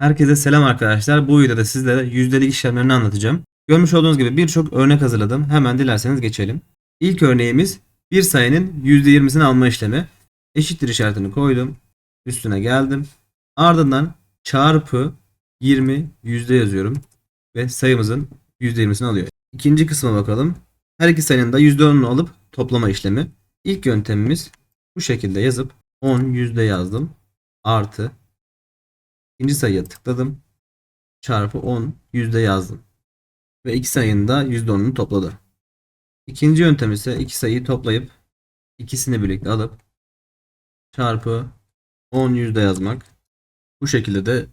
Herkese selam arkadaşlar. Bu videoda sizlere yüzdelik işlemlerini anlatacağım. Görmüş olduğunuz gibi birçok örnek hazırladım. Hemen dilerseniz geçelim. İlk örneğimiz bir sayının %20'sini alma işlemi. Eşittir işaretini koydum. Üstüne geldim. Ardından çarpı 20 yüzde yazıyorum. Ve sayımızın %20'sini alıyor. İkinci kısma bakalım. Her iki sayının da %10'unu alıp toplama işlemi. İlk yöntemimiz bu şekilde yazıp 10 yüzde yazdım. Artı İkinci sayıya tıkladım. Çarpı 10 yüzde yazdım. Ve iki sayının da %10'unu topladı. İkinci yöntem ise iki sayıyı toplayıp ikisini birlikte alıp çarpı 10 yüzde yazmak. Bu şekilde de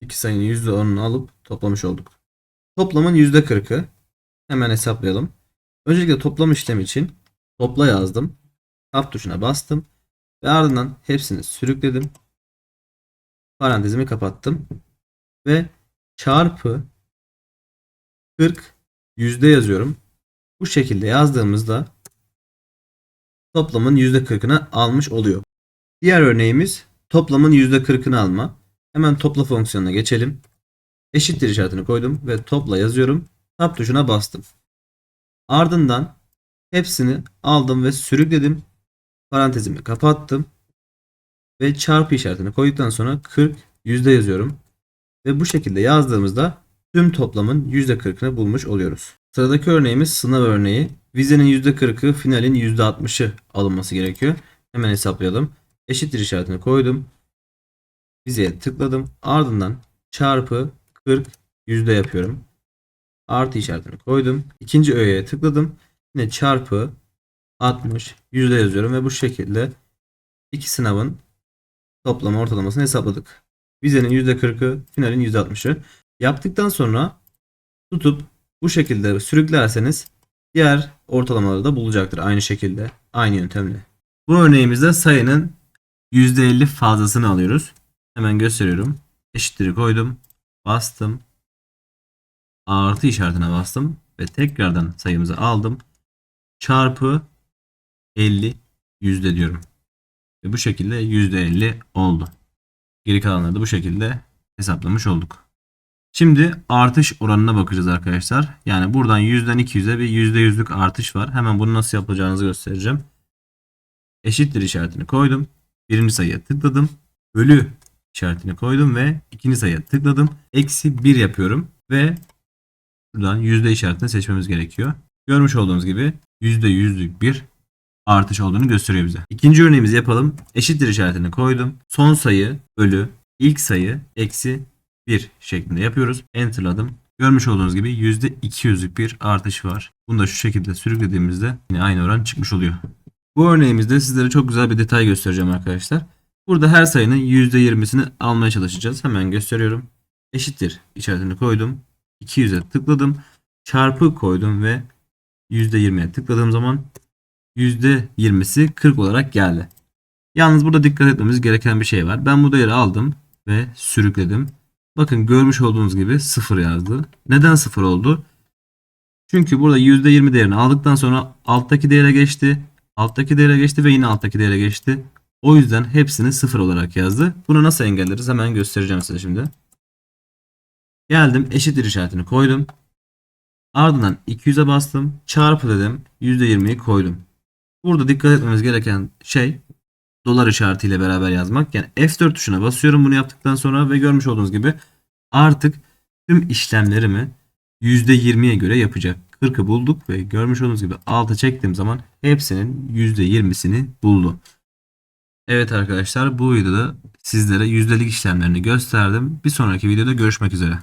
iki sayının %10'unu alıp toplamış olduk. Toplamın %40'ı hemen hesaplayalım. Öncelikle toplam işlemi için topla yazdım. Tab tuşuna bastım ve ardından hepsini sürükledim parantezimi kapattım. Ve çarpı 40 yüzde yazıyorum. Bu şekilde yazdığımızda toplamın yüzde 40'ını almış oluyor. Diğer örneğimiz toplamın yüzde 40'ını alma. Hemen topla fonksiyonuna geçelim. Eşittir işaretini koydum ve topla yazıyorum. Tab tuşuna bastım. Ardından hepsini aldım ve sürükledim. Parantezimi kapattım ve çarpı işaretini koyduktan sonra 40 yüzde yazıyorum. Ve bu şekilde yazdığımızda tüm toplamın yüzde 40'ını bulmuş oluyoruz. Sıradaki örneğimiz sınav örneği. Vizenin yüzde 40'ı finalin yüzde 60'ı alınması gerekiyor. Hemen hesaplayalım. Eşittir işaretini koydum. Vizeye tıkladım. Ardından çarpı 40 yüzde yapıyorum. Artı işaretini koydum. İkinci öğeye tıkladım. Yine çarpı 60 yüzde yazıyorum ve bu şekilde iki sınavın toplam ortalamasını hesapladık. Vizenin %40'ı, finalin %60'ı. Yaptıktan sonra tutup bu şekilde sürüklerseniz diğer ortalamaları da bulacaktır aynı şekilde, aynı yöntemle. Bu örneğimizde sayının %50 fazlasını alıyoruz. Hemen gösteriyorum. Eşitleri koydum. Bastım. Artı işaretine bastım. Ve tekrardan sayımızı aldım. Çarpı 50 yüzde diyorum. Ve bu şekilde %50 oldu. Geri kalanları da bu şekilde hesaplamış olduk. Şimdi artış oranına bakacağız arkadaşlar. Yani buradan 100'den 200'e bir %100'lük artış var. Hemen bunu nasıl yapacağınızı göstereceğim. Eşittir işaretini koydum. Birinci sayıya tıkladım. Bölü işaretini koydum ve ikinci sayıya tıkladım. Eksi 1 yapıyorum ve buradan yüzde işaretini seçmemiz gerekiyor. Görmüş olduğunuz gibi %100'lük bir artış olduğunu gösteriyor bize. İkinci örneğimizi yapalım. Eşittir işaretini koydum. Son sayı bölü ilk sayı eksi 1 şeklinde yapıyoruz. Enter'ladım. Görmüş olduğunuz gibi %200'lük bir artış var. Bunu da şu şekilde sürüklediğimizde yine aynı oran çıkmış oluyor. Bu örneğimizde sizlere çok güzel bir detay göstereceğim arkadaşlar. Burada her sayının %20'sini almaya çalışacağız. Hemen gösteriyorum. Eşittir işaretini koydum. 200'e tıkladım. Çarpı koydum ve %20'ye tıkladığım zaman %20'si 40 olarak geldi. Yalnız burada dikkat etmemiz gereken bir şey var. Ben bu değeri aldım ve sürükledim. Bakın görmüş olduğunuz gibi 0 yazdı. Neden 0 oldu? Çünkü burada %20 değerini aldıktan sonra alttaki değere geçti. Alttaki değere geçti ve yine alttaki değere geçti. O yüzden hepsini 0 olarak yazdı. Bunu nasıl engelleriz? Hemen göstereceğim size şimdi. Geldim eşittir işaretini koydum. Ardından 200'e bastım. Çarpı dedim. %20'yi koydum. Burada dikkat etmemiz gereken şey dolar işaretiyle beraber yazmak. Yani F4 tuşuna basıyorum bunu yaptıktan sonra ve görmüş olduğunuz gibi artık tüm işlemlerimi %20'ye göre yapacak. 40'ı bulduk ve görmüş olduğunuz gibi altı çektiğim zaman hepsinin %20'sini buldu. Evet arkadaşlar bu videoda sizlere yüzdelik işlemlerini gösterdim. Bir sonraki videoda görüşmek üzere.